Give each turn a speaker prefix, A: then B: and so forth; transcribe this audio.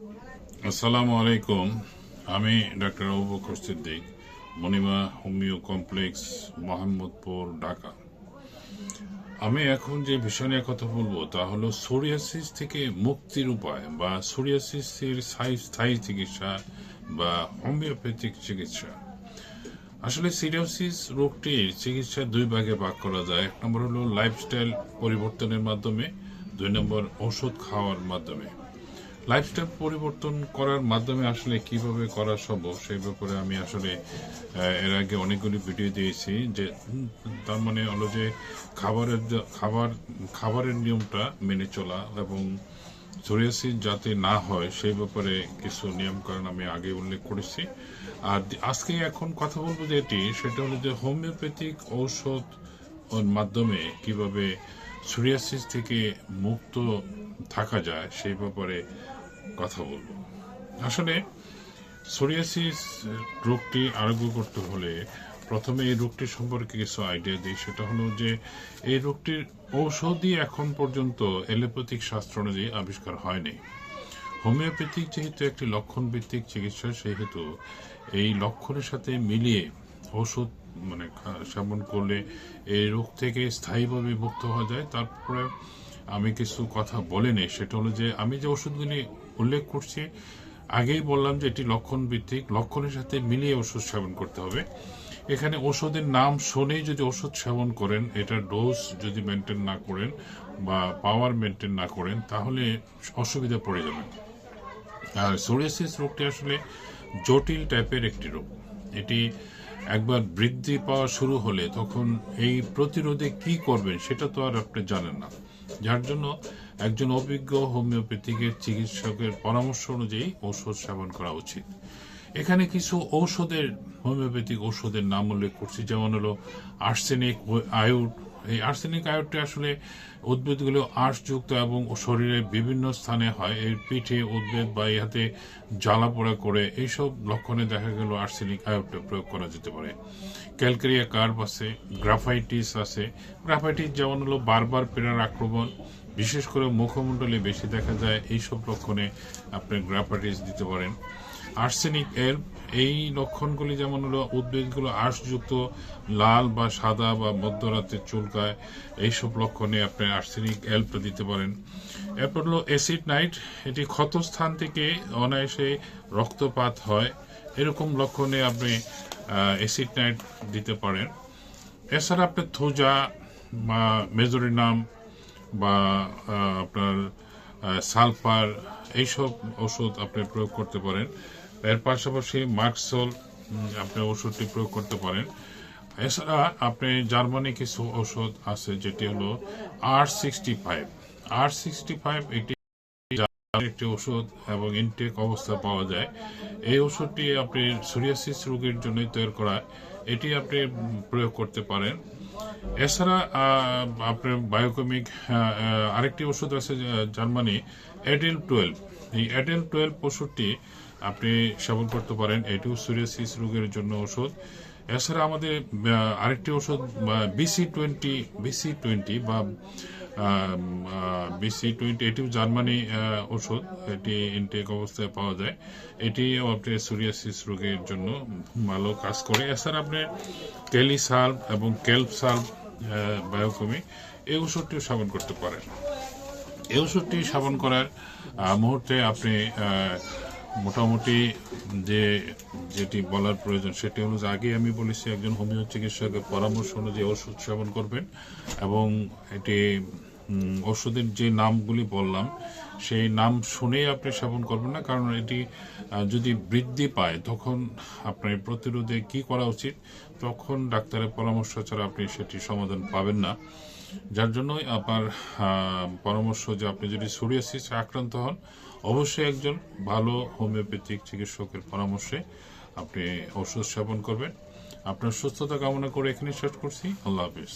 A: আসসালামু আলাইকুম। আমি doctor Abubakar Siddique, Monima homeo complex, Mohammadpur, Dhaka. আমি এখন যে বিষয় নিয়ে কথা বলব, তা হলো সোরিয়াসিস থেকে মুক্তির উপায় বা সোরিয়াসিসের স্থায়ী চিকিৎসা বা হোমিওপ্যাথিক চিকিৎসা। আসলে সিরিয়াসিস রোগটির চিকিৎসা দুই ভাগে ভাগ করা যায়। এক নম্বর হলো লাইফস্টাইল পরিবর্তনের মাধ্যমে, দুই নম্বর ওষুধ খাওয়ার মাধ্যমে। লাইফস্টাইল পরিবর্তন করার মাধ্যমে আসলে কীভাবে করা সম্ভব, সেই ব্যাপারে আমি আসলে এর আগে অনেকগুলি ভিডিও দিয়েছি যে তার মানে হলো যে খাবারের খাবার, খাবারের নিয়মটা মেনে চলা এবং সোরিয়াসিস যাতে না হয়, সেই ব্যাপারে কিছু নিয়মকানুন আমি আগে উল্লেখ করেছি। আর আজকে এখন কথা বলব যেটি সেটা হলো যে হোমিওপ্যাথিক ঔষধ মাধ্যমে কীভাবে সোরিয়াসিস থেকে মুক্ত থাকা যায়, সেই ব্যাপারে কথা বলব। আসলে সোরিয়াসিস রোগটি আরোগ্য করতে হলে প্রথমে এই রোগটি সম্পর্কে কিছু আইডিয়া দিই। সেটা হলো যে এই রোগটির ঔষধই এখন পর্যন্ত এলোপ্যাথিক শাস্ত্র অনুযায়ী আবিষ্কার হয়নি। হোমিওপ্যাথিক যেহেতু একটি লক্ষণ ভিত্তিক চিকিৎসা, সেহেতু এই লক্ষণের সাথে মিলিয়ে ওষুধ মানে সেবন করলে এই রোগ থেকে স্থায়ীভাবে মুক্ত হওয়া যায়। তারপরে আমি কিছু কথা বলে নেই সেটা হলো যে, আমি যে ওষুধগুলি উল্লেখ করছি, আগেই বললাম যে এটি লক্ষণ ভিত্তিক লক্ষণের সাথে মিলিয়ে ওষুধ সেবন করতে হবে। এখানে ওষুধের নাম শুনেই যদি ওষুধ সেবন করেন, এটা ডোজ যদি মেনটেন না করেন বা পাওয়ার মেনটেন না করেন, তাহলে অসুবিধা পড়ে যাবেন আর সোরিয়াসিস রোগটি আসলে জটিল টাইপের একটি রোগ। এটি একবার বৃদ্ধি পাওয়া শুরু হলে তখন এই প্রতিরোধে কি করবেন, সেটা তো আর আপনি জানেন না। যার জন্য একজন অভিজ্ঞ হোমিওপ্যাথিকের চিকিৎসকের পরামর্শ অনুযায়ী ওষুধ সেবন করা উচিত। এখানে কিছু ঔষধের, হোমিওপ্যাথিক ঔষধের নাম উল্লেখ করছি। যেমন হলো আর্সেনিক আয়ুড এই আর্সেনিক আয়ুডটি আসলে উদ্ভিদগুলো আঁশযুক্ত এবং শরীরের বিভিন্ন স্থানে হয়। এর পিঠে উদ্ভিদ বা ইহাতে জ্বালা পোড়া করে এইসব লক্ষণে দেখা গেল আর্সেনিক আয়ুডটা প্রয়োগ করা যেতে পারে। ক্যালকেরিয়া কার্ভ আছে, গ্রাফাইটিস আছে। গ্রাফাইটিস যেমন হলো বারবার পেরার আক্রমণ, বিশেষ করে মুখমণ্ডলে বেশি দেখা যায়, এইসব লক্ষণে আপনি গ্রাফাইটিস দিতে পারেন। আর্সেনিক এর এই লক্ষণগুলি যেমন হলো উদ্ভিদগুলো আঁশযুক্ত, লাল বা সাদা বা মধ্যরাতে চুলকায়, এইসব লক্ষণে আপনি আর্সেনিক এলপ দিতে পারেন। এরপর হলো অ্যাসিড নাইট, এটি ক্ষতস্থান থেকে অনায়াসে রক্তপাত হয়। এরকম লক্ষণে আপনি অ্যাসিড নাইট দিতে পারেন। এছাড়া আপনি থোজা বা মেজোরিনাম বা আপনার সালফার, এইসব ওষুধ আপনি প্রয়োগ করতে পারেন। এর পাশাপাশি মার্কসল আপনি ওষুধটি প্রয়োগ করতে পারেন। এছাড়া আপনি জার্মানি কিছু ওষুধ আছে, যেটি হলো R sixty five R sixty five এটি একটি ওষুধ এবং ইনটেক অবস্থা পাওয়া যায়। এই ওষুধটি আপনি সোরিয়াসিস রোগের জন্যই তৈরি করা, এটি আপনি প্রয়োগ করতে পারেন। এছাড়া আপনার বায়োকমিক আরেকটি ওষুধ আছে জার্মানি এডেল টুয়েলভ এই এডেল টুয়েলভ ওষুধটি আপনি সেবন করতে পারেন, এটিও সোরিয়াসিস রোগের জন্য ওষুধ এছাড়া আমাদের আরেকটি ওষুধ বিসি টোয়েন্টি বিসি টোয়েন্টি বা বিসি টোয়েন্টি এটিও জার্মানি ওষুধ এটি ইনটেক অবস্থায় পাওয়া যায়। এটি আপনি সোরিয়াসিস রোগের জন্য ভালো কাজ করে। এছাড়া আপনি কেলি সাল্ভ এবং কেল্প সাল্ভ বায়োকমি এই ওষুধটিও সেবন করতে পারেন। এই ওষুধটি সেবন করার মুহূর্তে আপনি মোটামুটি যে যেটি বলার প্রয়োজন, সেটি হলো যে আগে আমি বলেছি একজন হোমিও চিকিৎসকের পরামর্শ অনুযায়ী ওষুধ সেবন করবেন এবং এটি ওষুধের যে নামগুলি বললাম, সেই নাম শুনেই আপনি সেবন করবেন না, কারণ এটি যদি বৃদ্ধি পায়, তখন আপনার প্রতিরোধে কি করা উচিত? তখন ডাক্তারের পরামর্শ ছাড়া আপনি সেটি সমাধান পাবেন না। যার জন্যই আপনার পরামর্শ যে আপনি যদি সোরিয়াসিস আক্রান্ত হন, অবশ্যই একজন ভালো হোমিওপ্যাথিক চিকিৎসকের পরামর্শে আপনি ওষুধ সেবন করবেন। আপনার সুস্থতা কামনা করে এখানে শেষ করছি। আল্লাহ হাফিজ।